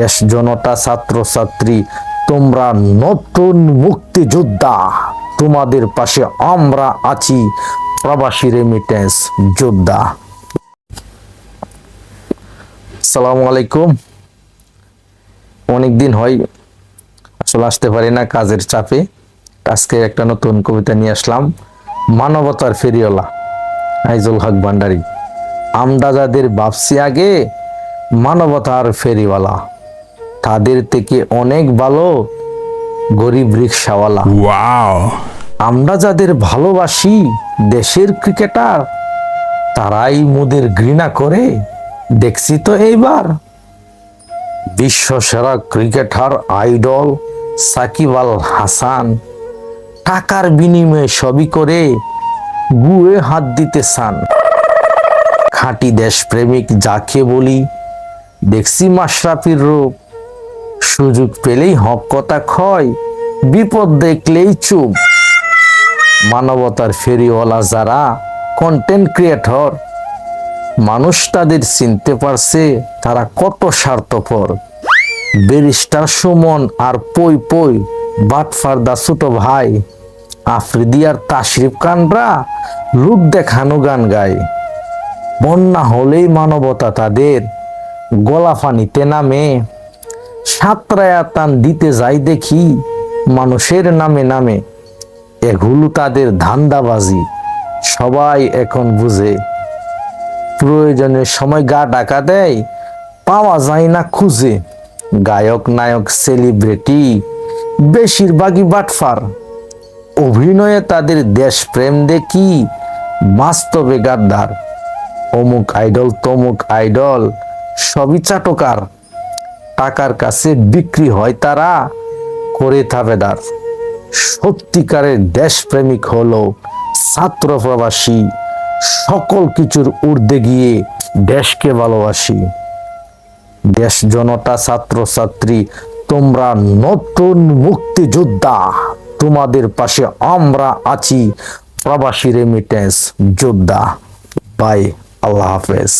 দেশ জনতা, ছাত্রছাত্রী, তোমরা নতুন মুক্তিযোদ্ধা। তোমাদের পাশে আমরা আছি প্রবাসী রেমিটেন্স যোদ্ধা। আসসালামু আলাইকুম। অনেকদিন হয় আসলে আসতে পারি না কাজের চাপে। আজকে একটা নতুন কবিতা নিয়ে আসলাম, মানবতার ফেরিওয়ালা, আইজুল হক ভান্ডারী। যাদের ভাবছি আগে মানবতার ফেরিওয়ালা। তাদের থেকে অনেক ভালো গরিব রিক্সাওয়ালা. আমরা যাদের ভালোবাসি দেশের ক্রিকেটার তারাই মোদের ঘৃণা করে দেখছি তো এইবার। বিশ্ব সেরা ক্রিকেটার আইডল সাকিব আল হাসান টাকার বিনিময়ে সবই করে গুয়ে হাত দিতে চান। খাঁটি দেশপ্রেমিক যাকে বলি দেখছি মাশরাফির রূপ। সুযোগ পেলেই হক কথা ক্ষয় বিপদ দেখলেই চুপ। মানবতার ফেরিওয়ালা যারা কন্টেন্ট ক্রিয়েটর মানুষ তাদের চিনতে পারছে তারা কত স্বার্থপর। ব্যারিস্টার সুমন আর পই পই, বাটফারদা ছোট ভাই আফ্রিদি আর তাশরিফ কানরা লুক দেখানো গান গায়। বন্যা হলেই মানবতা তাদের গলা নামে। সাতরায়া তান দিতে যাই দেখি, মানুষের নামে নামে এগুলো তাদের ধান্দাবাজি। সবাই এখন বুঝে। প্রয়োজনের সময় গা ডাকা দেয়, পাওয়া যায় না খুঁজে। গায়ক, নায়ক সেলিব্রিটি বেশিরভাগই বাটফার। অভিনয়ে তাদের দেশপ্রেম দেখি, বাস্তবে গাদ্দার। অমুক আইডল, তমুক আইডল, সবই চাটকার। টাকার কাছে বিক্রি হয় তারা করে থাবেদার। সত্যিকারের দেশপ্রেমিক হলো ছাত্র প্রবাসী, সকল কিছুর ঊর্ধ্বে গিয়ে দেশকে ভালোবাসি। দেশ জনতা ছাত্রছাত্রী তোমরা নতুন মুক্তিযোদ্ধা। তোমাদের পাশে আমরা আছি প্রবাসী রেমিটেন্স যোদ্ধা। বাই, আল্লাহ হাফেজ।